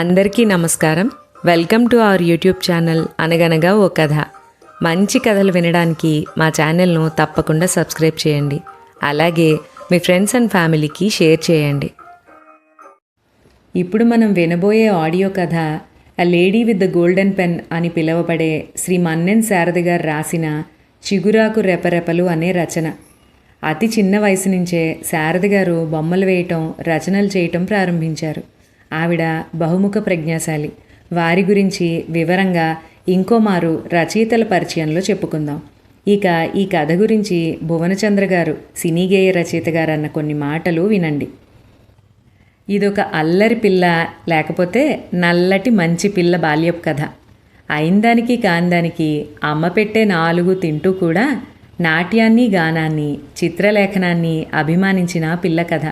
అందరికీ నమస్కారం. Welcome to our YouTube channel అనగనగా ఓ కథ. మంచి కథలు వినడానికి మా ఛానల్ను తప్పకుండా సబ్స్క్రైబ్ చేయండి. అలాగే మీ ఫ్రెండ్స్ అండ్ ఫ్యామిలీకి షేర్ చేయండి. ఇప్పుడు మనం వినబోయే ఆడియో కథ a lady with the golden pen అని పిలువబడే శ్రీ మన్నెన్ శారద గారు రాసిన చిగురాకు రెపరెపలు అనే రచన. అతి చిన్న వయసు నుంచే శారద గారు బొమ్మలు వేయటం రచనలు చేయటం ప్రారంభించారు. ఆవిడ బహుముఖ ప్రజ్ఞాశాలి. వారి గురించి వివరంగా ఇంకోమారు రచయితల పరిచయంలో చెప్పుకుందాం. ఇక ఈ కథ గురించి భువనచంద్ర గారు సినీ గేయ రచయిత గారు అన్న కొన్ని మాటలు వినండి. ఇదొక అల్లరి పిల్ల లేకపోతే నల్లటి మంచి పిల్ల బాల్యపు కథ. అయిందానికి కాందానికి అమ్మ పెట్టే నాలుగు తింటూ కూడా నాట్యాన్ని గానాన్ని చిత్రలేఖనాన్ని అభిమానించిన పిల్ల కథ.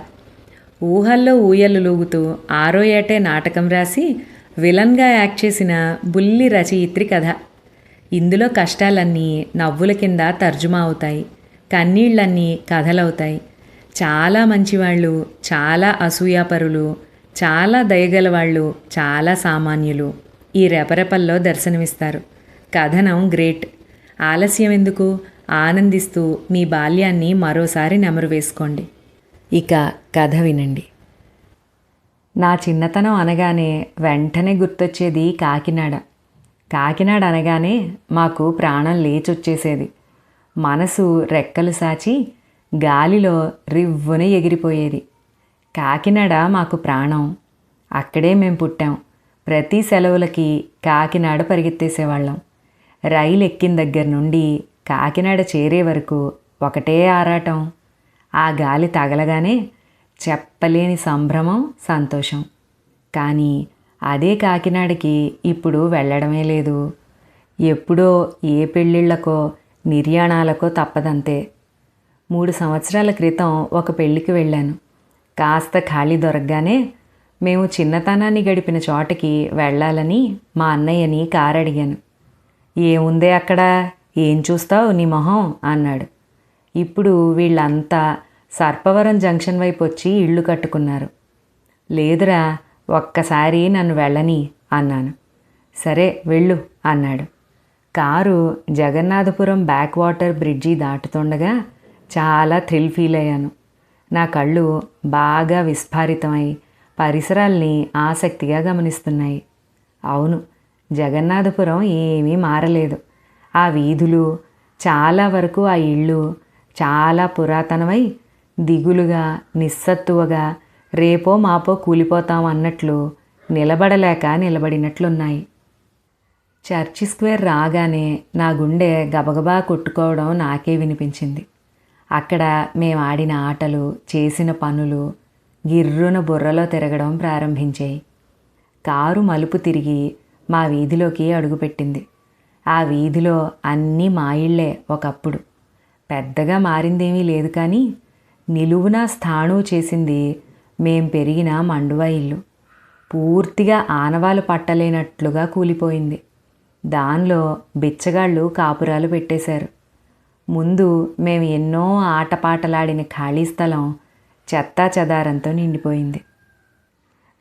ఊహల్లో ఊయలు లూగుతూ ఆరో ఏటే నాటకం రాసి విలన్గా యాక్ట్ చేసిన బుల్లి రచయిత్రి కథ. ఇందులో కష్టాలన్నీ నవ్వుల కింద తర్జుమా అవుతాయి. కన్నీళ్ళన్నీ కథలవుతాయి. చాలా మంచివాళ్ళు చాలా అసూయాపరులు చాలా దయగల వాళ్ళు చాలా సామాన్యులు ఈ రెపరెపల్లో దర్శనమిస్తారు. కథనం గ్రేట్. ఆలస్యం ఎందుకు ఆనందిస్తూ మీ బాల్యాన్ని మరోసారి నెమరు వేసుకోండి. ఇక కథ వినండి. నా చిన్నతనం అనగానే వెంటనే గుర్తొచ్చేది కాకినాడ. కాకినాడ అనగానే మాకు ప్రాణం లేచొచ్చేసేది. మనసు రెక్కలు సాచి గాలిలో రివ్వున ఎగిరిపోయేది. కాకినాడ మాకు ప్రాణం. అక్కడే మేము పుట్టాం. ప్రతి సెలవులకి కాకినాడ పరిగెత్తేసేవాళ్ళం. రైలు ఎక్కిన దగ్గర నుండి కాకినాడ చేరే వరకు ఒకటే ఆరాటం. ఆ గాలి తగలగానే చెప్పలేని సంభ్రమం సంతోషం. కానీ అదే కాకినాడకి ఇప్పుడు వెళ్ళడమే లేదు. ఎప్పుడో ఏ పెళ్ళిళ్ళకో నిర్యాణాలకో తప్పదంతే. మూడు సంవత్సరాల క్రితం ఒక పెళ్ళికి వెళ్ళాను. కాస్త ఖాళీ దొరకగానే మేము చిన్నతనాన్ని గడిపిన చోటకి వెళ్ళాలని మా అన్నయ్యని కారు అడిగాను ఏముందే అక్కడ? ఏం చూస్తావు నీ మొహం? అన్నాడు. ఇప్పుడు వీళ్ళంతా సర్పవరం జంక్షన్ వైపు వచ్చి ఇళ్ళు కట్టుకున్నారు. లేదురా ఒక్కసారి నన్ను వెళ్ళని అన్నాను. సరే వెళ్ళు అన్నాడు. Car Jagannathapuram back water bridge దాటుతుండగా చాలా థ్రిల్ ఫీల్ అయ్యాను. నా కళ్ళు బాగా విస్ఫారితమై పరిసరాల్ని ఆసక్తిగా గమనిస్తున్నాయి. అవును జగన్నాథపురం ఏమీ మారలేదు. ఆ వీధులు చాలా వరకు ఆ ఇళ్ళు చాలా పురాతనమై దిగులుగా నిస్సత్తువగా రేపో మాపో కూలిపోతాం అన్నట్లు నిలబడలేక నిలబడినట్లున్నాయి. చర్చి స్క్వేర్ రాగానే నా గుండె గబగబా కొట్టుకోవడం నాకే వినిపించింది. అక్కడ మేము ఆడిన ఆటలు చేసిన పనులు గిర్రున బుర్రలో తిరగడం ప్రారంభించాయి. కారు మలుపు తిరిగి మా వీధిలోకి అడుగుపెట్టింది. ఆ వీధిలో అన్నీ మా ఇళ్ళే ఒకప్పుడు. పెద్దగా మారిందేమీ లేదు కానీ నిలువున స్థాణు చేసింది మేం పెరిగిన మండువా ఇల్లు. పూర్తిగా ఆనవాలు పట్టలేనట్లుగా కూలిపోయింది. దానిలో బిచ్చగాళ్ళు కాపురాలు పెట్టేశారు. ముందు మేము ఎన్నో ఆటపాటలాడిన ఖాళీ స్థలం చెత్తా చెదారంతో నిండిపోయింది.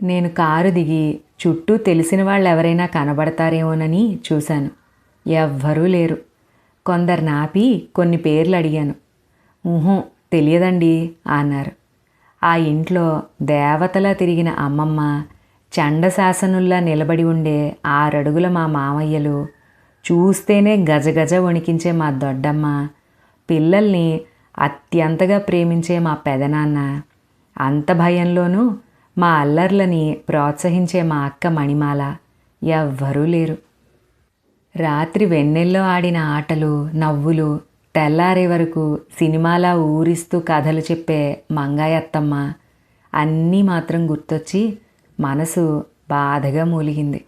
నేను కారు దిగి చుట్టూ తెలిసిన వాళ్ళు ఎవరైనా కనబడతారేమోనని చూశాను. ఎవ్వరూ లేరు. కొందరు ఆపి కొన్ని పేర్లు అడిగాను ఊహు తెలియదండి అన్నారు. ఆ ఇంట్లో దేవతలా తిరిగిన అమ్మమ్మ చండశాసనుల్లా నిలబడి ఉండే ఆరడుగుల మా మామయ్యలు చూస్తేనే గజగజ వణికించే మా దొడ్డమ్మ పిల్లల్ని అత్యంతగా ప్రేమించే మా పెదనాన్న అంత భయంలోనూ మా అల్లర్లని ప్రోత్సహించే మా అక్క మణిమాల ఎవ్వరూ లేరు. రాత్రి వెన్నెల్లో ఆడిన ఆటలు నవ్వులు తెల్లారే వరకు సినిమాలా ఊరిస్తూ కథలు చెప్పే మంగాయత్తమ్మ. అన్నీ మాత్రం గుర్తొచ్చి మనసు బాధగా మూలిగింది.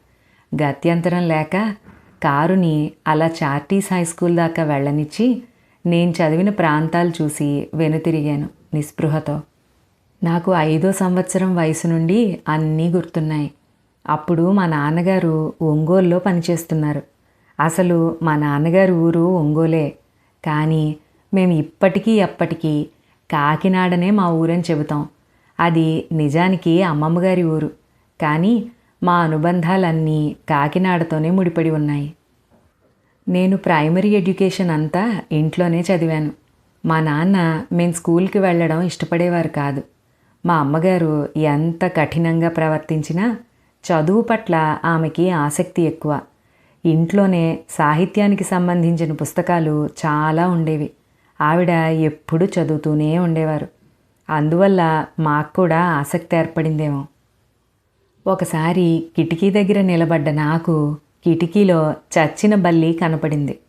గత్యంతరం లేక కారుని అలా చార్టీస్ హై స్కూల్ దాకా వెళ్ళనిచ్చి నేను చదివిన ప్రాంతాలు చూసి వెనుతిరిగాను నిస్పృహతో. నాకు ఐదో సంవత్సరం వయసు నుండి అన్నీ గుర్తున్నాయి. అప్పుడు మా నాన్నగారు ఒంగోలులో పనిచేస్తున్నారు. అసలు మా నాన్నగారు ఊరు ఒంగోలే. కానీ మేము ఇప్పటికీ ఎప్పటికీ కాకినాడనే మా ఊరని చెబుతాం. అది నిజానికి అమ్మమ్మగారి ఊరు. కానీ మా అనుబంధాలన్నీ కాకినాడతోనే ముడిపడి ఉన్నాయి. నేను ప్రైమరీ ఎడ్యుకేషన్ అంతా ఇంట్లోనే చదివాను. మా నాన్న మేము స్కూల్కి వెళ్ళడం ఇష్టపడేవారు కాదు. మా అమ్మగారు ఎంత కఠినంగా ప్రవర్తించినా చదువు పట్ల ఆమెకి ఆసక్తి ఎక్కువ. ఇంట్లోనే సాహిత్యానికి సంబంధించిన పుస్తకాలు చాలా ఉండేవి. ఆవిడ ఎప్పుడూ చదువుతూనే ఉండేవారు. అందువల్ల మాకు కూడా ఆసక్తి ఏర్పడిందేమో. ఒకసారి కిటికీ దగ్గర నిలబడ్డ నాకు కిటికీలో చచ్చిన బల్లి కనపడింది.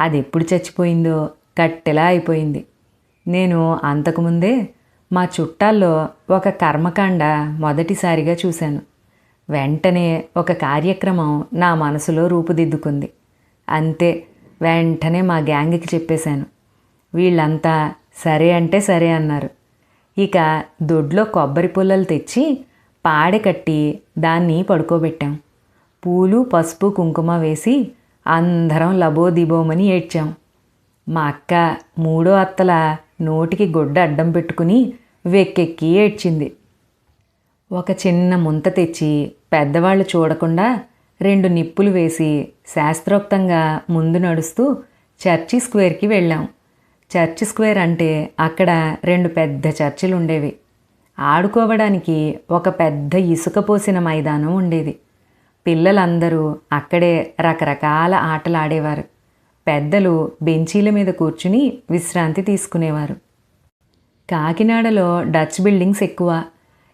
అది ఎప్పుడు చచ్చిపోయిందో కట్టెలా అయిపోయింది. నేను అంతకుముందే మా చుట్టాల్లో ఒక కర్మకాండ మొదటిసారిగా చూశాను. వెంటనే ఒక కార్యక్రమం నా మనసులో రూపుదిద్దుకుంది. అంతే వెంటనే మా గ్యాంగ్కి చెప్పేశాను. వీళ్ళంతా సరే అంటే సరే అన్నారు. ఇక దొడ్లో కొబ్బరి పుల్లలు తెచ్చి పాడె కట్టి దాన్ని పడుకోబెట్టాం. పూలు పసుపు కుంకుమ వేసి అందరం లబోదిబోమని ఏడ్చాం. మా అక్క మూడో అత్తల నోటికి గొడ్డ అడ్డం పెట్టుకుని వెక్కెక్కి ఏడ్చింది. ఒక చిన్న ముంత తెచ్చి పెద్దవాళ్ళు చూడకుండా రెండు నిప్పులు వేసి శాస్త్రోక్తంగా ముందు నడుస్తూ చర్చి స్క్వేర్కి వెళ్ళాం. చర్చి స్క్వేర్ అంటే అక్కడ రెండు పెద్ద చర్చిలు ఉండేవి. ఆడుకోవడానికి ఒక పెద్ద ఇసుక పోసిన మైదానం ఉండేది. పిల్లలందరూ అక్కడే రకరకాల ఆటలు ఆడేవారు. పెద్దలు బెంచీల మీద కూర్చుని విశ్రాంతి తీసుకునేవారు. కాకినాడలో డచ్ బిల్డింగ్స్ ఎక్కువ.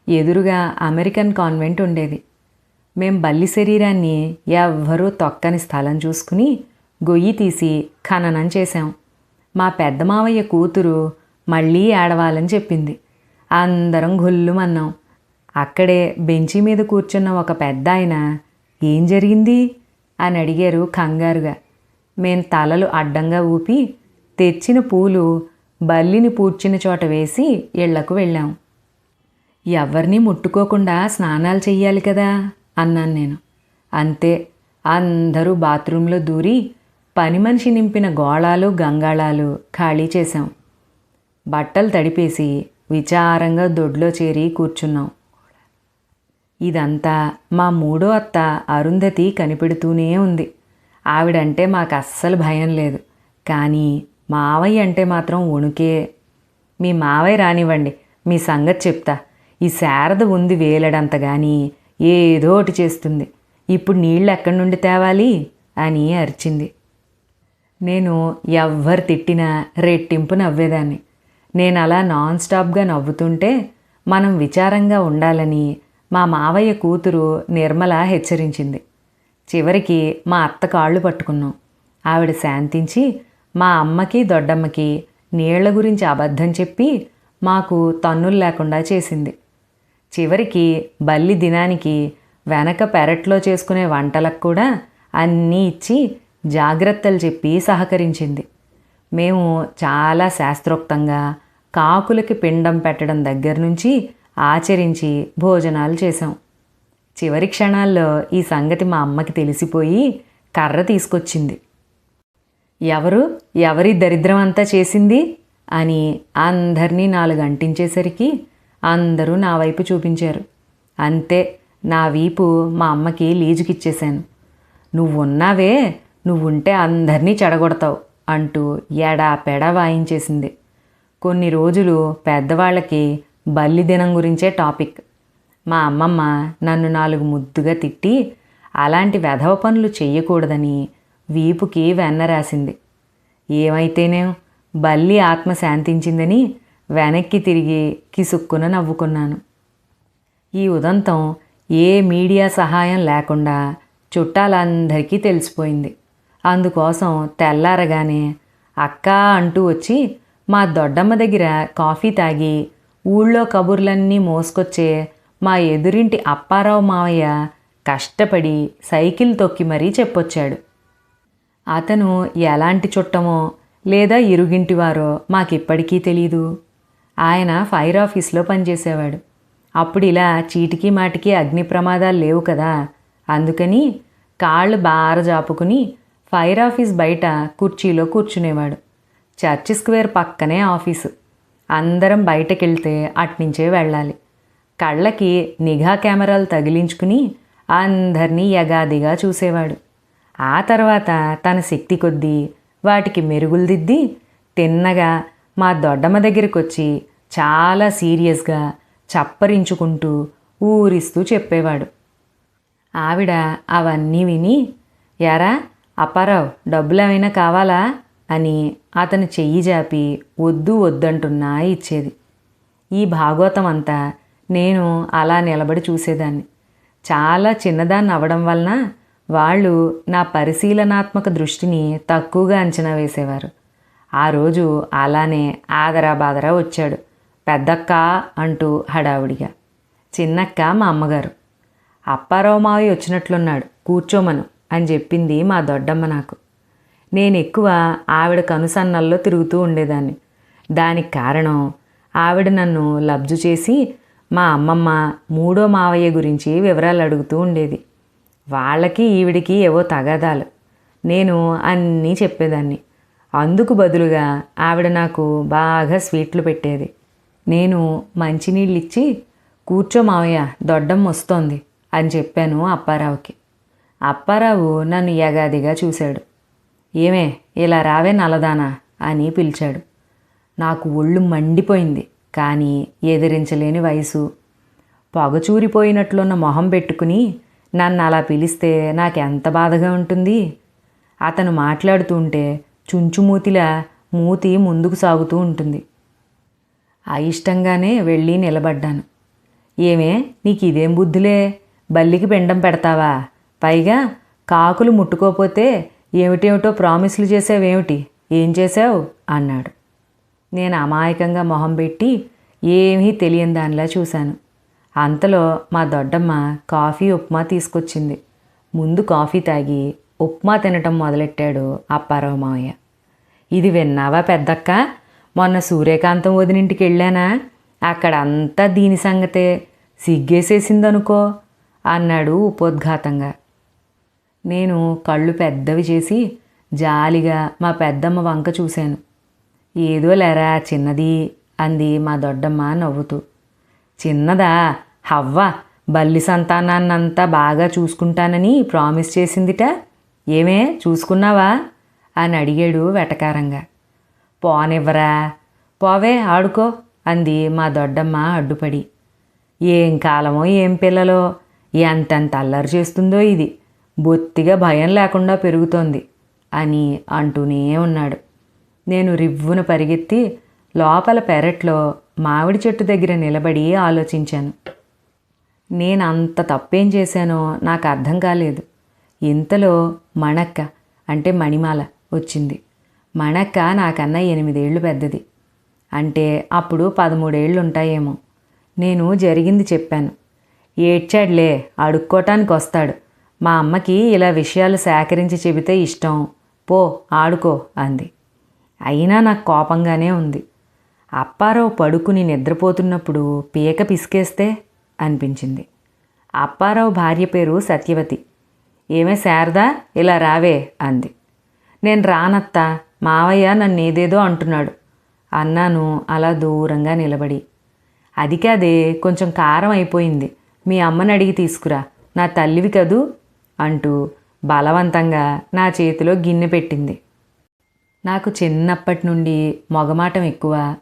ఎదురుగా అమెరికన్ కాన్వెంట్ ఉండేది. మేం బల్లి శరీరాన్ని ఎవ్వరూ తొక్కని స్థలం చూసుకుని గొయ్యి తీసి ఖననం చేశాం. మా పెద్ద మావయ్య కూతురు మళ్ళీ ఏడవాలని చెప్పింది. అందరం గుల్లుమన్నాం అక్కడే బెంచి మీద కూర్చున్న ఒక పెద్ద ఆయన ఏం జరిగింది? అని అడిగారు కంగారుగా. మేం తలలు అడ్డంగా ఊపి తెచ్చిన పూలు బల్లిని పూడ్చిన చోట వేసి ఇళ్ళకు వెళ్ళాం. ఎవరిని ముట్టుకోకుండా స్నానాలు చెయ్యాలి కదా? అన్నాను నేను. అంతే. అందరూ బాత్రూంలో దూరి పని మనిషి నింపిన గోళాలు గంగాళాలు ఖాళీ చేశాం. బట్టలు తడిపేసి విచారంగా దొడ్లో చేరి కూర్చున్నాం. ఇదంతా మా మూడో అత్త అరుంధతి కనిపెడుతూనే ఉంది. ఆవిడంటే మాకు అస్సలు భయం లేదు. కానీ మావయ్య అంటే మాత్రం వణుకే. మీ మావయ్య రానివ్వండి మీ సంగతి చెప్తా. ఈ శారద ఉంది వేలడంత కానీ ఏదో ఒకటి చేస్తుంది. ఇప్పుడు నీళ్ళు ఎక్కడి నుండి తేవాలి? అని అరిచింది. నేను ఎవ్వరు తిట్టినా రెట్టింపు నవ్వేదాన్ని. నేను అలా నాన్ స్టాప్గా నవ్వుతుంటే మనం విచారంగా ఉండాలని మా మావయ్య కూతురు నిర్మల హెచ్చరించింది. చివరికి మా అత్త కాళ్ళు పట్టుకున్నాం. ఆవిడ శాంతించి మా అమ్మకి దొడ్డమ్మకి నీళ్ళ గురించి అబద్ధం చెప్పి మాకు తన్నులు లేకుండా చేసింది. చివరికి బల్లి దినానికి వెనక పెరట్లో చేసుకునే వంటలకు కూడా అన్నీ ఇచ్చి జాగ్రత్తలు చెప్పి సహకరించింది. మేము చాలా శాస్త్రోక్తంగా కాకులకి పిండం పెట్టడం దగ్గర నుంచి ఆచరించి భోజనాలు చేశాం. చివరి క్షణాల్లో ఈ సంగతి మా అమ్మకి తెలిసిపోయి కర్ర తీసుకొచ్చింది. ఎవరు? ఎవరి దరిద్రం అంతా చేసింది? అని అందరినీ నాలుగు అంటించేసరికి అందరూ నా వైపు చూపించారు. అంతే నా వీపు మా అమ్మకి లీజుకిచ్చేశాను. నువ్వున్నావే నువ్వుంటే అందరినీ చెడగొడతావు అంటూ ఎడా పెడ వాయించేసింది. కొన్ని రోజులు పెద్దవాళ్ళకి బల్లి దినం గురించే టాపిక్. మా అమ్మమ్మ నన్ను నాలుగు ముద్దుగా తిట్టి అలాంటి వెధవ పనులు చెయ్యకూడదని వీపుకి వెన్న రాసింది. ఏమైతేనే బల్లి ఆత్మ శాంతించిందని వెనక్కి తిరిగి కిసుక్కున నవ్వుకున్నాను. ఈ ఉదంతం ఏ మీడియా సహాయం లేకుండా చుట్టాలందరికీ తెలిసిపోయింది. అందుకోసం తెల్లారగానే అక్క అంటూ వచ్చి మా దొడ్డమ్మ దగ్గర కాఫీ తాగి ఊళ్ళో కబుర్లన్నీ మోసుకొచ్చే మా ఎదురింటి అప్పారావు మావయ్య కష్టపడి సైకిల్ తొక్కి మరీ చెప్పొచ్చాడు. అతను ఎలాంటి చుట్టమో లేదా ఇరుగింటివారో మాకిప్పటికీ తెలీదు. ఆయన ఫైర్ ఆఫీస్లో పనిచేసేవాడు. అప్పుడు ఇలా చీటికి మాటికి అగ్ని ప్రమాదాలు లేవు కదా. అందుకని కాళ్ళు బార జాపుకుని ఫైర్ ఆఫీస్ బయట కుర్చీలో కూర్చునేవాడు. చర్చ్ స్క్వేర్ పక్కనే ఆఫీసు. అందరం బయటకెళ్తే అట్నుంచే వెళ్ళాలి. కళ్ళకి నిఘా కెమెరాలు తగిలించుకుని అందరినీ యగాదిగా చూసేవాడు. ఆ తర్వాత తన శక్తి కొద్దీ వాటికి మెరుగులు దిద్ది తిన్నగా మా దొడ్డమ్మ దగ్గరికి వచ్చి చాలా సీరియస్గా చప్పరించుకుంటూ ఊరిస్తూ చెప్పేవాడు. ఆవిడ అవన్నీ విని ఎరా అప్పారావు డబ్బులు ఏమైనా కావాలా? అని అతను చెయ్యి జాపి వద్దు వద్దంటున్నా ఇచ్చేది. ఈ భాగవతం అంతా నేను అలా నిలబడి చూసేదాన్ని. చాలా చిన్నదాన్ని అవ్వడం వలన వాళ్ళు నా పరిశీలనాత్మక దృష్టిని తక్కువగా అంచనా వేసేవారు. ఆ రోజు అలానే ఆదరా బాదరా వచ్చాడు. పెద్దక్క అంటూ హడావుడిగా. చిన్నక్క మా అమ్మగారు. అప్పారావు మావి వచ్చినట్లున్నాడు. కూర్చోమను అని చెప్పింది మా దొడ్డమ్మ నాకు. నేను ఎక్కువ ఆవిడ కనుసన్నల్లో తిరుగుతూ ఉండేదాన్ని. దానికి కారణం ఆవిడ నన్ను లబ్జు చేసి మా అమ్మమ్మ మూడో మావయ్య గురించి వివరాలు అడుగుతూ ఉండేది. వాళ్ళకి ఈవిడికి ఏవో తగాదాలు. నేను అన్నీ చెప్పేదాన్ని. అందుకు బదులుగా ఆవిడ నాకు బాగా స్వీట్లు పెట్టేది. నేను మంచినీళ్ళు ఇచ్చి కూర్చో మావయ్య దొడ్డం వస్తోంది అని చెప్పాను అప్పారావుకి. అప్పారావు నన్ను యగాదిగా చూశాడు. ఏమే ఇలా రావే నలదానా అని పిలిచాడు. నాకు ఒళ్ళు మండిపోయింది కానీ ఎదిరించలేని వయసు. పొగచూరిపోయినట్లున్న మొహం పెట్టుకుని నన్ను అలా పిలిస్తే నాకెంత బాధగా ఉంటుంది? అతను మాట్లాడుతుంటే చుంచుమూతిలా మూతి ముందుకు సాగుతూ ఉంటుంది. అయిష్టంగానే వెళ్ళి నిలబడ్డాను. ఏమే నీకు ఇదేం బుద్ధులే? బల్లికి పిండం పెడతావా? పైగా కాకులు ముట్టుకోపోతే ఏమిటేమిటో ప్రామిస్లు చేసావేమిటి? ఏం చేసావు అన్నాడు. నేను అమాయకంగా మొహం పెట్టి ఏమీ తెలియని దానిలా చూశాను. అంతలో మా దొడ్డమ్మ కాఫీ ఉప్మా తీసుకొచ్చింది. ముందు కాఫీ తాగి ఉప్మా తినటం మొదలెట్టాడు అప్పారావు మావయ్య ఇది విన్నావా పెద్దక్క? మొన్న సూర్యకాంతం వదినింటికి వెళ్ళానా? అక్కడ అంతా దీని సంగతే. సిగ్గేసేసిందనుకో అన్నాడు ఉపోద్ఘాతంగా. నేను కళ్ళు పెద్దవి చేసి జాలిగా మా పెద్దమ్మ వంక చూశాను. ఏదో లేరా చిన్నది అంది మా దొడ్డమ్మ నవ్వుతూ. చిన్నదా? హవ్వ బల్లి సంతానాన్నంతా బాగా చూసుకుంటానని ప్రామిస్ చేసిందిట. ఏమే చూసుకున్నావా? అని అడిగాడు వెటకారంగా. పోనివ్వరా? పోవే ఆడుకో అంది మా దొడ్డమ్మ అడ్డుపడి. ఏం కాలమో ఏం పిల్లలో? ఎంతెంత అల్లరి చేస్తుందో ఇది. బొత్తిగా భయం లేకుండా పెరుగుతోంది అని అంటూనే ఉన్నాడు. నేను రివ్వున పరిగెత్తి లోపల పెరట్లో మామిడి చెట్టు దగ్గర నిలబడి ఆలోచించాను. నేను అంత తప్పేం చేశానో నాకు అర్థం కాలేదు. ఇంతలో మణక్క అంటే మణిమాల వచ్చింది. మణక్క నాకన్నా ఎనిమిదేళ్ళు పెద్దది. అంటే అప్పుడు పదమూడేళ్ళు ఉంటాయేమో నేను జరిగింది చెప్పాను. ఏడ్చాడులే అడుక్కోటానికి వస్తాడు మా అమ్మకి ఇలా విషయాలు సేకరించి చెబితే ఇష్టం. పో ఆడుకో అంది. అయినా నాకు కోపంగానే ఉంది. అప్పారావు పడుకుని నిద్రపోతున్నప్పుడు పీక పిసికేస్తే అనిపించింది. అప్పారావు భార్య పేరు సత్యవతి. ఏమే శారదా? ఇలా రావే అంది. నేను రానత్తా మావయ్య నన్ను ఏదేదో అంటున్నాడు. అన్నాను అలా దూరంగా నిలబడి. అది కాదే కొంచెం కారం అయిపోయింది. మీ అమ్మని అడిగి తీసుకురా. నా తల్లివి కదూ? అంటూ బలవంతంగా నా చేతిలో గిన్నె పెట్టింది. నాకు చిన్నప్పటి నుండి మొగమాటం ఎక్కువ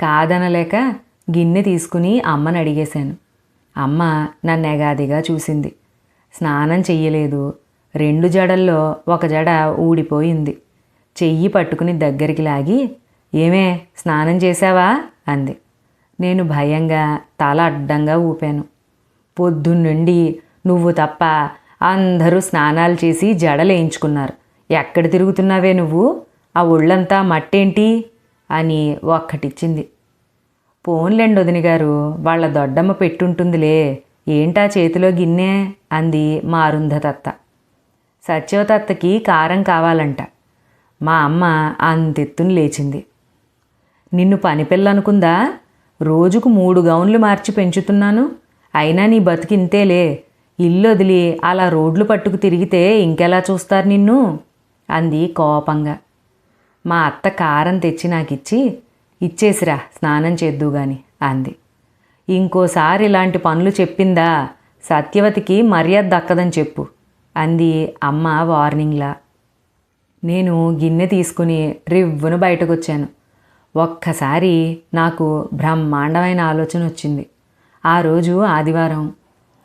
కాదనలేక గిన్నె తీసుకుని అమ్మని అడిగేశాను. అమ్మ నన్ను ఎగాదిగా చూసింది. స్నానం చెయ్యలేదు. రెండు జడల్లో ఒక జడ ఊడిపోయింది. చెయ్యి పట్టుకుని దగ్గరికి లాగి ఏమే స్నానం చేశావా? అంది. నేను భయంగా తల అడ్డంగా ఊపాను. పొద్దున్నుండి నువ్వు తప్ప అందరూ స్నానాలు చేసి జడలేయించుకున్నారు ఎక్కడ తిరుగుతున్నావే నువ్వు? ఆ ఒళ్ళంతా మట్టేంటి? అని ఒక్కటిచ్చింది. పోన్లేండి వదిని గారు వాళ్ళ దొడ్డమ్మ పెట్టుంటుందిలే. ఏంటా చేతిలో గిన్నె? అంది మా అరుంధతత్త సత్యవతత్తకి కారం కావాలంట. మా అమ్మ అంతెత్తుని లేచింది. నిన్ను పనిపిల్ల అనుకుందా రోజుకు మూడు గౌన్లు మార్చి పెంచుతున్నాను. అయినా నీ బతికింతేలే ఇల్లు వదిలి అలా రోడ్లు పట్టుకు తిరిగితే ఇంకెలా చూస్తారు నిన్ను? అంది కోపంగా. మా అత్త కారం తెచ్చి నాకిచ్చి ఇచ్చేసిరా స్నానం చేద్దు గాని అంది. ఇంకోసారి ఇలాంటి పనులు చెప్పిందా? సత్యవతికి మర్యాద దక్కదని చెప్పు అంది అమ్మ వార్నింగ్లా. నేను గిన్నె తీసుకుని రివ్వును బయటకు వచ్చాను ఒక్కసారి నాకు బ్రహ్మాండమైన ఆలోచన వచ్చింది. ఆ రోజు ఆదివారం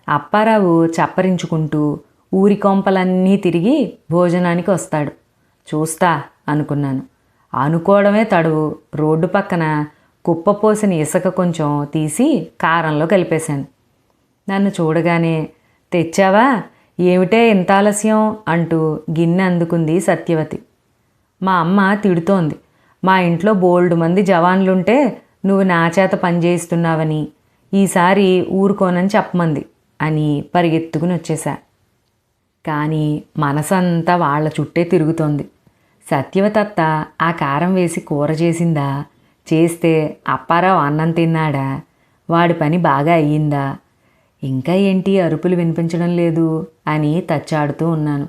అప్పారావు చప్పరించుకుంటూ ఊరి కొంపలన్నీ తిరిగి భోజనానికి వస్తాడు. చూస్తా అనుకున్నాను. అనుకోవడమే తడువు. రోడ్డు పక్కన కుప్పపోసిన ఇసుక కొంచెం తీసి కారంలో కలిపేశాను. నన్ను చూడగానే తెచ్చావా? ఏమిటే ఇంత ఆలస్యం? అంటూ గిన్నె అందుకుంది సత్యవతి. మా అమ్మ తిడుతోంది మా ఇంట్లో బోల్డు మంది జవాన్లుంటే నువ్వు నా చేత పనిచేయిస్తున్నావని ఈసారి ఊరుకోనని చెప్పమంది అని పరిగెత్తుకుని వచ్చేశా. కానీ మనసంతా వాళ్ళ చుట్టే తిరుగుతోంది. సత్యవతత్త ఆ కారం వేసి కూర చేసిందా చేస్తే అప్పారావు అన్నం తిన్నాడా? వాడి పని బాగా అయ్యిందా? ఇంకా ఏంటి అరుపులు వినిపించడం లేదు అని తచ్చాడుతూ ఉన్నాను.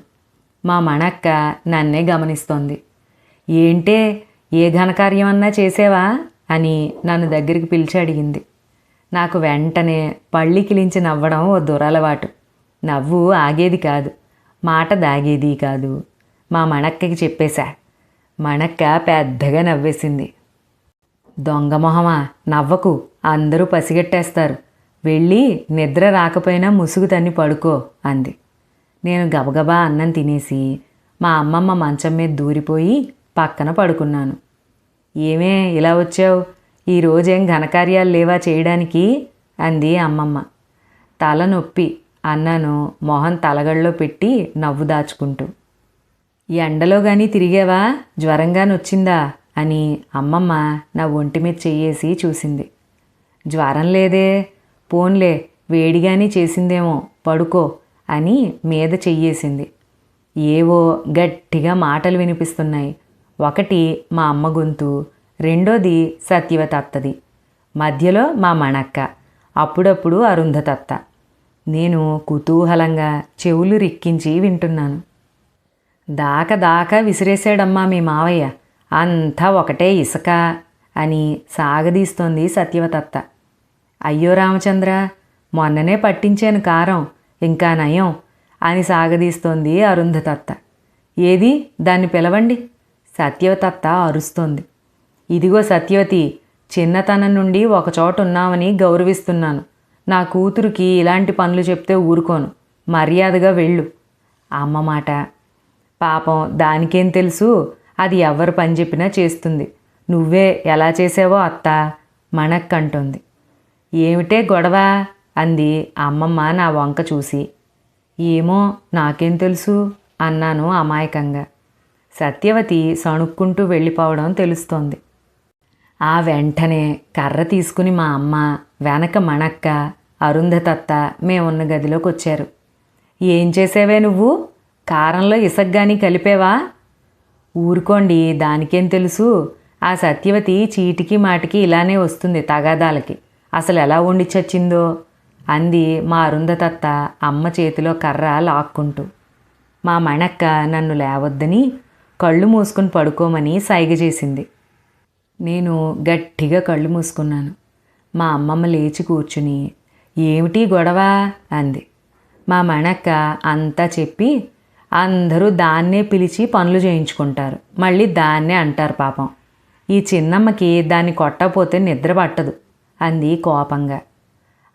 మా మణక్క నన్నే గమనిస్తోంది. ఏంటే ఏ ఘనకార్యం అన్నా చేసేవా? అని నన్ను దగ్గరికి పిలిచి అడిగింది. నాకు వెంటనే పళ్ళి కిలించి నవ్వడం ఓ దురలవాటు. నవ్వు ఆగేది కాదు మాట దాగేది కాదు మా మణక్కకి చెప్పేశా. మణక్క పెద్దగా నవ్వేసింది. దొంగ మొహమా నవ్వకు. అందరూ పసిగెట్టేస్తారు. వెళ్ళి నిద్ర రాకపోయినా ముసుగు తన్ని పడుకో అంది. నేను గబగబా అన్నం తినేసి మా అమ్మమ్మ మంచం మీద దూరిపోయి పక్కన పడుకున్నాను. ఏమే ఇలా వచ్చావు? ఈరోజేం ఘనకార్యాలు లేవా చేయడానికి? అంది అమ్మమ్మ. తల నొప్పి అన్నాను మొహం తలగళ్ళలో పెట్టి నవ్వు దాచుకుంటూ. ఎండలో కానీ తిరిగావా? జ్వరంగానొచ్చిందా అని అమ్మమ్మ నా ఒంటి మీద చెయ్యేసి చూసింది. జ్వరం లేదే పోన్లే వేడిగానే చేసిందేమో పడుకో అని మీద చెయ్యేసింది. ఏవో గట్టిగా మాటలు వినిపిస్తున్నాయి. ఒకటి మా అమ్మ గొంతు రెండోది సత్యవతత్తది. మధ్యలో మా మణక్క అప్పుడప్పుడు అరుంధతత్త. నేను కుతూహలంగా చెవులు రిక్కించి వింటున్నాను. దాక దాకా విసిరేశాడమ్మా మీ మావయ్య. అంతా ఒకటే ఇసుక అని సాగదీస్తోంది సత్యవతత్త అయ్యో రామచంద్ర మొన్ననే పట్టించాను కారం ఇంకా నయం అని సాగదీస్తోంది అరుంధతత్త. ఏది? దాన్ని పిలవండి. సత్యవతత్త అరుస్తోంది. ఇదిగో సత్యవతి చిన్నతనం నుండి ఒకచోట ఉన్నామని గౌరవిస్తున్నాను. నా కూతురికి ఇలాంటి పనులు చెప్తే ఊరుకోను. మర్యాదగా వెళ్ళు. అమ్మ మాట. పాపం దానికేం తెలుసు? అది ఎవరు పని చెప్పినా చేస్తుంది. నువ్వే ఎలా చేసావో అత్త మనక్కంటుంది. ఏమిటే గొడవ? అంది అమ్మమ్మ నా వంక చూసి. ఏమో నాకేం తెలుసు? అన్నాను అమాయకంగా. సత్యవతి సణుక్కుంటూ వెళ్ళిపోవడం తెలుస్తోంది. ఆ వెంటనే కర్ర తీసుకుని మా అమ్మ వెనక మణక్క అరుంధతత్త మేమున్న గదిలోకి వచ్చారు ఏం చేసేవే నువ్వు? కారంలో ఇసగ్గాని కలిపేవా? ఊరుకోండి దానికేం తెలుసు? ఆ సత్యవతి చీటికి మాటికి ఇలానే వస్తుంది తగాదాలకి. అసలు ఎలా వండి చచ్చిందో? అంది మా అరుంధతత్త అమ్మ చేతిలో కర్ర లాక్కుంటూ. మా మణక్క నన్ను లేవద్దని కళ్ళు మూసుకుని పడుకోమని సైగ చేసింది. నేను గట్టిగా కళ్ళు మూసుకున్నాను. మా అమ్మమ్మ లేచి కూర్చుని ఏమిటి గొడవ? అంది. మా మణక్క అంతా చెప్పి అందరూ దాన్నే పిలిచి పనులు చేయించుకుంటారు. మళ్ళీ దాన్నే అంటారు పాపం. ఈ చిన్నమ్మకి దాన్ని కొట్టపోతే నిద్ర పట్టదు అంది కోపంగా.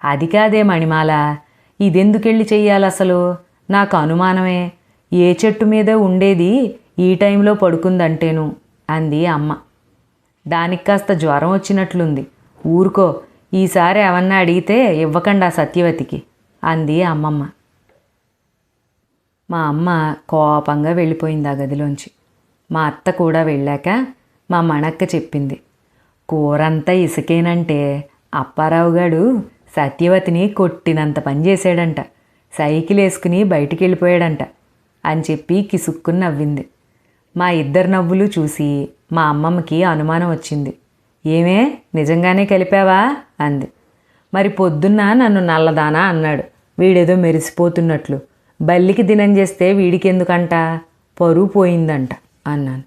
అది కాదే మణిమాల ఇదెందుకెళ్ళి చెయ్యాలి అసలు? నాకు అనుమానమే. ఏ చెట్టు మీద ఉండేది ఈ టైంలో పడుకుందంటేను అంది అమ్మ. దానికి కాస్త జ్వరం వచ్చినట్లుంది. ఊరుకో ఈసారి ఏమన్నా అడిగితే ఇవ్వకండి ఆ సత్యవతికి అంది అమ్మమ్మ. మా అమ్మ కోపంగా వెళ్ళిపోయింది ఆ గదిలోంచి. మా అత్త కూడా వెళ్ళాక మా మణక్క చెప్పింది కూరంతా ఇసుకేనంటే అప్పారావు గాడు సత్యవతిని కొట్టినంత పని చేశాడంట సైకిల్ వేసుకుని బయటికి వెళ్ళిపోయాడంట అని చెప్పి కిసుక్కుని నవ్వింది. మా ఇద్దరు నవ్వులు చూసి మా అమ్మమ్మకి అనుమానం వచ్చింది. ఏమే నిజంగానే కలిపావా? అంది. మరి పొద్దున్న నన్ను నల్లదానా అన్నాడు. వీడేదో మెరిసిపోతున్నట్లు. బల్లికి దినం చేస్తే వీడికెందుకంట? పరువు పోయిందంట అన్నాను.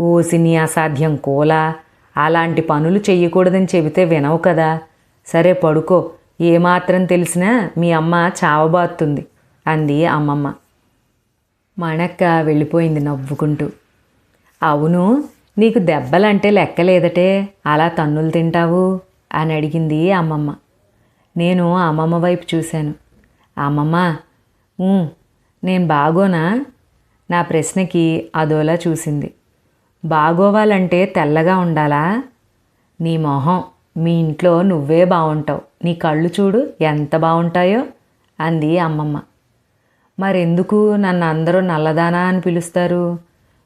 ఓసిని అసాధ్యం కోలా అలాంటి పనులు చెయ్యకూడదని చెబితే వినవు కదా. సరే పడుకో ఏమాత్రం తెలిసినా మీ అమ్మ చావబాతుంది అంది అమ్మమ్మ. మణక్క వెళ్ళిపోయింది నవ్వుకుంటూ. అవును నీకు దెబ్బలంటే లెక్కలేదటే అలా తన్నులు తింటావు? అని అడిగింది అమ్మమ్మ. నేను అమ్మమ్మ వైపు చూశాను. అమ్మమ్మ నేను బాగోనా? నా ప్రశ్నకి అదోలా చూసింది. బాగోవాలంటే తెల్లగా ఉండాలా? నీ మొహం మీ ఇంట్లో నువ్వే బాగుంటావు నీ కళ్ళు చూడు ఎంత బాగుంటాయో అంది అమ్మమ్మ. మరెందుకు నన్ను అందరూ నల్లదానా అని పిలుస్తారు?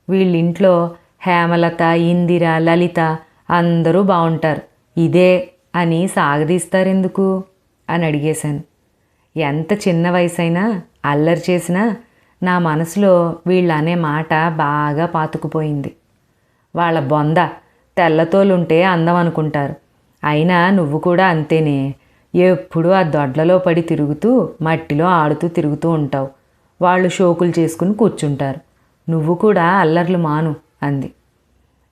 వీళ్ళింట్లో హేమలత ఇందిర లలిత అందరూ బాగుంటారు ఇదే అని సాగదీస్తారెందుకు? అని అడిగేశాను. ఎంత చిన్న వయసైనా అల్లరి చేసినా నా మనసులో వీళ్ళు అనే మాట బాగా పాతుకుపోయింది. వాళ్ళ బొంద తెల్లతోలుంటే అందం అనుకుంటారు. అయినా నువ్వు కూడా అంతేనే. ఎప్పుడూ ఆ దొడ్లలో పడి తిరుగుతూ మట్టిలో ఆడుతూ తిరుగుతూ ఉంటావు. వాళ్ళు షోకులు చేసుకుని కూర్చుంటారు. నువ్వు కూడా అల్లర్లు మాను అంది.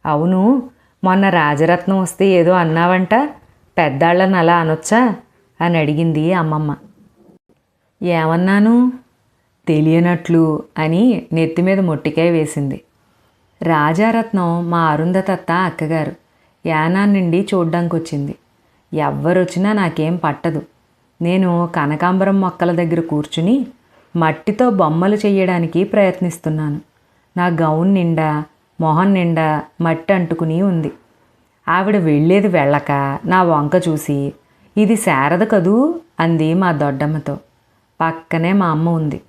అవును మొన్న రాజరత్నం వస్తే ఏదో అన్నావంట? పెద్దాళ్ళని అలా అనొచ్చా? అని అడిగింది అమ్మమ్మ. ఏమన్నాను? తెలియనట్లు అని నెత్తి మీద మొట్టికాయ వేసింది. రాజారత్నం మా అరుంధతత్త అక్కగారు యానా నుండి చూడ్డానికి వచ్చింది ఎవ్వరొచ్చినా నాకేం పట్టదు. నేను కనకాంబరం మొక్కల దగ్గర కూర్చుని మట్టితో బొమ్మలు చేయడానికి ప్రయత్నిస్తున్నాను. నా గౌన్ నిండా మొహం నిండా మట్టి అంటుకుని ఉంది. ఆవిడ వెళ్ళేది వెళ్ళక నా వంక చూసి ఇది శారద కదూ? అంది మా దొడ్డమ్మతో. పక్కనే మా అమ్మ ఉంది.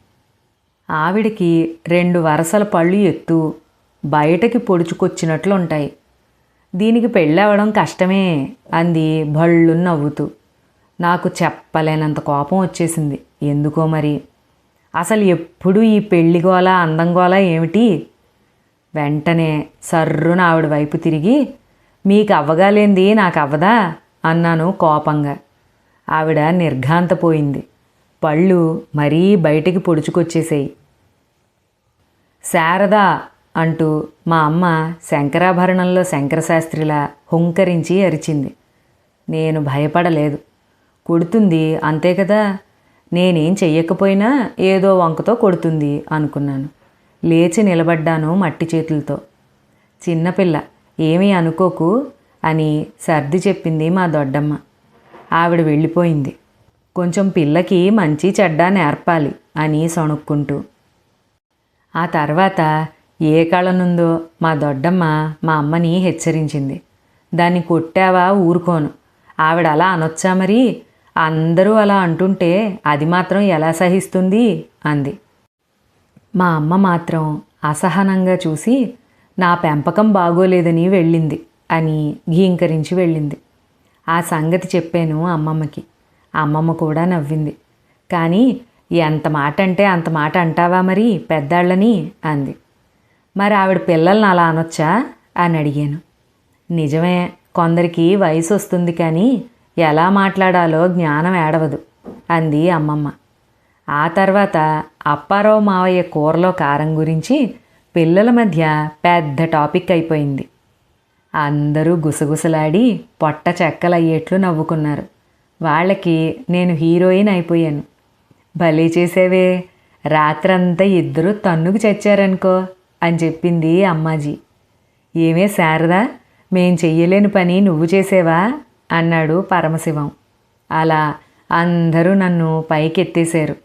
ఆవిడికి రెండు వరసల పళ్ళు ఎత్తు బయటకి పొడుచుకొచ్చినట్లు ఉంటాయి దీనికి పెళ్ళవడం కష్టమే అంది భళ్ళు నవ్వుతూ. నాకు చెప్పలేనంత కోపం వచ్చేసింది. ఎందుకో మరి? అసలు ఎప్పుడు ఈ పెళ్ళిగోల గోల అందం గోల ఏమిటి? వెంటనే సర్రున ఆవిడ వైపు తిరిగి మీకు అవ్వగాలేంది నాకు అవ్వదా? అన్నాను కోపంగా. ఆవిడ నిర్ఘాంతపోయింది. పళ్ళు మరీ బయటికి పొడుచుకొచ్చేసాయి. శారదా అంటూ మా అమ్మ శంకరాభరణంలో శంకరశాస్త్రిలా హుంకరించి అరిచింది. నేను భయపడలేదు. కొడుతుంది అంతే కదా? నేనేం చెయ్యకపోయినా ఏదో వంకతో కొడుతుంది అనుకున్నాను. లేచి నిలబడ్డాను మట్టి చేతులతో. చిన్నపిల్ల ఏమీ అనుకోకు అని సర్ది చెప్పింది మా దొడ్డమ్మ. ఆవిడ వెళ్ళిపోయింది. కొంచెం పిల్లకి మంచి చెడ్డ నేర్పాలి అని సణుక్కుంటూ. ఆ తర్వాత ఏ కళనుందో మా దొడ్డమ్మ మా అమ్మని హెచ్చరించింది. దాన్ని కొట్టావా ఊరుకోను. ఆవిడ అలా అనొచ్చా మరి? అందరూ అలా అంటుంటే అది మాత్రం ఎలా సహిస్తుంది? అంది. మా అమ్మ మాత్రం అసహనంగా చూసి నా పెంపకం బాగోలేదని వెళ్ళింది అని ఘీంకరించి వెళ్ళింది. ఆ సంగతి చెప్పాను అమ్మమ్మకి. అమ్మమ్మ కూడా నవ్వింది. కానీ ఎంత మాట అంటే అంత మాట అంటావా మరి పెద్దాళ్ళని? అంది. మరి ఆవిడ పిల్లల్ని అలా అనొచ్చా? అని అడిగాను. నిజమే కొందరికి వయసు వస్తుంది కానీ ఎలా మాట్లాడాలో జ్ఞానం ఏడవదు అంది అమ్మమ్మ. ఆ తర్వాత అప్పారావు మావయ్య కూరలో కారం గురించి పిల్లల మధ్య పెద్ద టాపిక్ అయిపోయింది. అందరూ గుసగుసలాడి పొట్ట చెక్కలయ్యేట్లు నవ్వుకున్నారు. వాళ్ళకి నేను హీరోయిన్ అయిపోయాను. భలే చేసేవే. రాత్రంతా ఇద్దరు తన్నుకు చచ్చారనుకో అని చెప్పింది అమ్మాజీ. ఏమే శారదా మేం చెయ్యలేని పని నువ్వు చేసేవా? అన్నాడు పరమశివం. అలా అందరూ నన్ను పైకెత్తేశారు.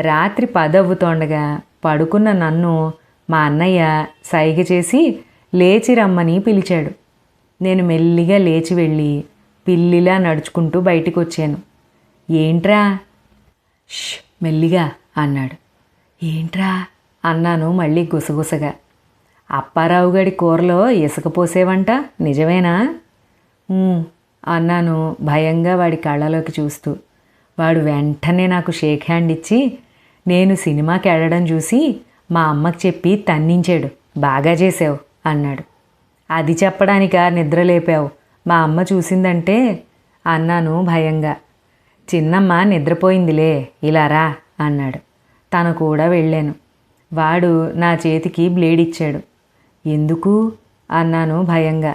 రాత్రి పదవ్వుతోండగా పడుకున్న నన్ను మా అన్నయ్య సైగ చేసి లేచి రమ్మని పిలిచాడు. నేను మెల్లిగా లేచి వెళ్ళి పిల్లిలా నడుచుకుంటూ బయటికి వచ్చాను ఏంట్రా? ష్ మెల్లిగా అన్నాడు. ఏంట్రా? అన్నాను మళ్ళీ గుసగుసగా. అప్పారావు గడి కూరలో ఇసుక పోసేవంట నిజమేనా? అన్నాను భయంగా వాడి కళ్ళలోకి చూస్తూ. వాడు వెంటనే నాకు షేక్ హ్యాండ్ ఇచ్చి నేను సినిమాకి వెళ్ళడం చూసి మా అమ్మకి చెప్పి తన్నించాడు. బాగా చేసావు అన్నాడు. అది చెప్పడానిక నిద్ర లేపావు మా అమ్మ చూసిందంటే అన్నాను భయంగా. చిన్నమ్మ నిద్రపోయిందిలే ఇలా రా అన్నాడు. తను కూడా వెళ్ళాను. వాడు నా చేతికి బ్లేడ్ ఇచ్చాడు. ఎందుకు? అన్నాను భయంగా.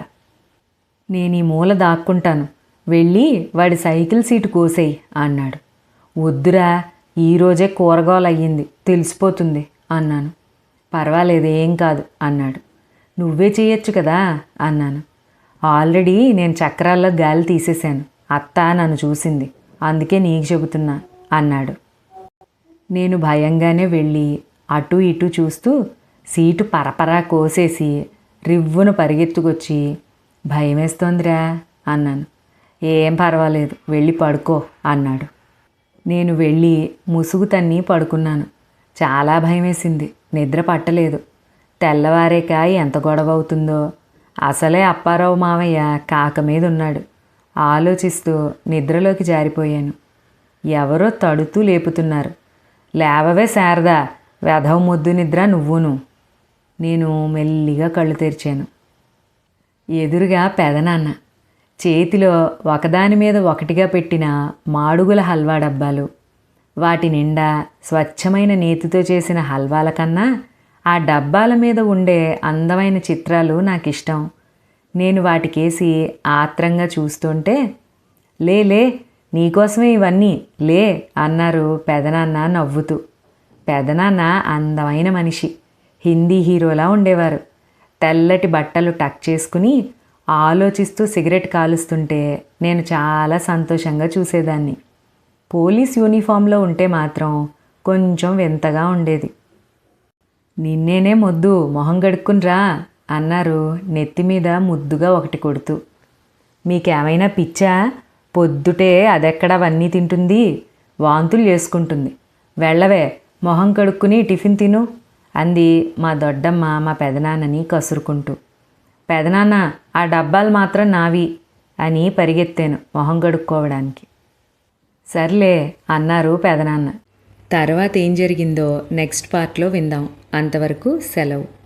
నేను ఈ మూల దాక్కుంటాను. వెళ్ళి వాడి సైకిల్ సీటు కోసేయి అన్నాడు. వద్దురా ఈరోజే కూరగాయలయ్యింది తెలిసిపోతుంది అన్నాను. పర్వాలేదు ఏం కాదు అన్నాడు. నువ్వే చేయొచ్చు కదా అన్నాను. ఆల్రెడీ నేను చక్రాల్లో గాలి తీసేశాను. అత్త నన్ను చూసింది. అందుకే నీకు చెబుతున్నా అన్నాడు. నేను భయంగానే వెళ్ళి అటు ఇటు చూస్తూ సీటు పరపరా కోసేసి రివ్వున పరిగెత్తుకొచ్చి భయమేస్తోందిరా అన్నాను. ఏం పర్వాలేదు వెళ్ళి పడుకో అన్నాడు. నేను వెళ్ళి ముసుగు తన్ని పడుకున్నాను. చాలా భయమేసింది. నిద్ర పట్టలేదు. తెల్లవారేక ఎంత గొడవ అవుతుందో అసలే అప్పారావు మావయ్య కాక మీద ఉన్నాడు ఆలోచిస్తూ నిద్రలోకి జారిపోయాను. ఎవరో తడుతూ లేపుతున్నారు. లేవవే శారదా వెధవ ముద్దు నిద్ర నువ్వును. నేను మెల్లిగా కళ్ళు తెరిచాను. ఎదురుగా పెదనాన్న. చేతిలో ఒకదాని మీద ఒకటిగా పెట్టిన మాడుగుల హల్వా డబ్బాలు వాటి నిండా స్వచ్ఛమైన నేతితో చేసిన హల్వాల కన్నా ఆ డబ్బాల మీద ఉండే అందమైన చిత్రాలు నాకు ఇష్టం నేను వాటికేసి ఆత్రంగా చూస్తుంటే లే లే నీకోసమే ఇవన్నీ లే అన్నారు పెదనాన్న నవ్వుతూ. పెదనాన్న అందమైన మనిషి హిందీ హీరోలా ఉండేవారు. తెల్లటి బట్టలు టక్ చేసుకుని ఆలోచిస్తూ సిగరెట్ కాలుస్తుంటే నేను చాలా సంతోషంగా చూసేదాన్ని. పోలీస్ యూనిఫామ్లో ఉంటే మాత్రం కొంచెం వింతగా ఉండేది. నిన్నేనే మొద్దు మొహం గడుక్కునిరా అన్నారు నెత్తి మీద ముద్దుగా ఒకటి కొడుతూ. మీకేమైనా పిచ్చా? పొద్దుటే అదెక్కడ అవన్నీ తింటుంది? వాంతులు చేసుకుంటుంది. వెళ్ళవే మొహం కడుక్కుని టిఫిన్ తిను అంది మా దొడ్డమ్మ మా పెదనాన్నని కసురుకుంటూ. పెదనాన్న ఆ డబ్బాలు మాత్రం నావి అని పరిగెత్తాను మొహం కడుక్కోవడానికి. సర్లే అన్నారు పెదనాన్న. తర్వాత ఏం జరిగిందో నెక్స్ట్ పార్ట్లో విందాం. అంతవరకు సెలవు.